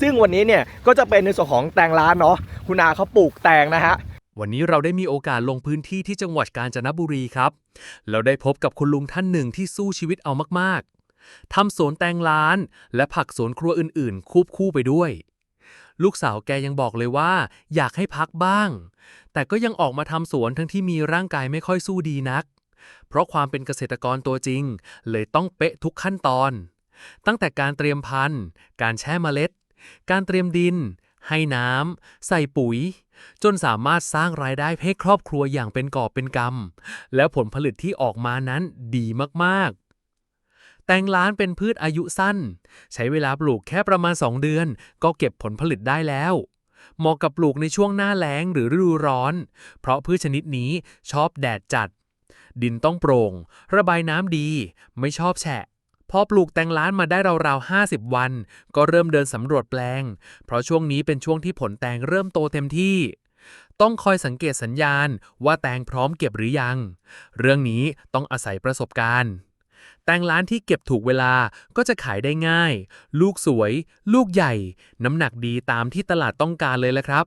ซึ่งวันนี้เนี่ยก็จะเป็นในส่วนของแตงร้านเนาะคุณอาเขาปลูกแตงนะฮะวันนี้เราได้มีโอกาสลงพื้นที่ที่จังหวัดกาญจนบุรีครับ เราได้พบกับคุณลุงท่านหนึ่งที่สู้ชีวิตเอามากๆทำสวนแตงล้าน และผักสวนครัวอื่นๆ ควบคู่ไปด้วย ลูกสาวแกยังบอกเลยว่า อยากให้พักบ้าง แต่ก็ยังออกมาทำสวนทั้งที่มีร่างกายไม่ค่อยสู้ดีนัก เพราะความเป็นเกษตรกรตัวจริง เลยต้องเป๊ะทุกขั้นตอน ตั้งแต่การเตรียมพันธุ์ การแช่เมล็ด การเตรียมดิน ให้น้ำ ใส่ปุ๋ย จนสามารถสร้างรายได้ให้ครอบครัวอย่างเป็นกอบเป็นกำ แล้วผลผลิตที่ออกมานั้นดีมากๆแตงล้านเป็นพืชอายุสั้น ใช้เวลาปลูกแค่ประมาณ 2 เดือน ก็เก็บผลผลิตได้แล้ว เหมาะกับปลูกในช่วงหน้าแล้งหรือฤดูร้อน เพราะพืชชนิดนี้ชอบแดดจัด ดินต้องโปร่ง ระบายน้ำดี ไม่ชอบแฉะ พอปลูกแตงล้านมาได้ราวๆ 50 วัน ก็เริ่มเดินสำรวจแปลง เพราะช่วงนี้เป็นช่วงที่ผลแตงเริ่มโตเต็มที่ ต้องคอยสังเกตสัญญาณว่าแตงพร้อมเก็บหรือยัง เรื่องนี้ต้องอาศัยประสบการณ์ แตงล้านที่เก็บถูกเวลาก็จะขายได้ง่าย ลูกสวย ลูกใหญ่ น้ำหนักดีตามที่ตลาดต้องการเลยละครับ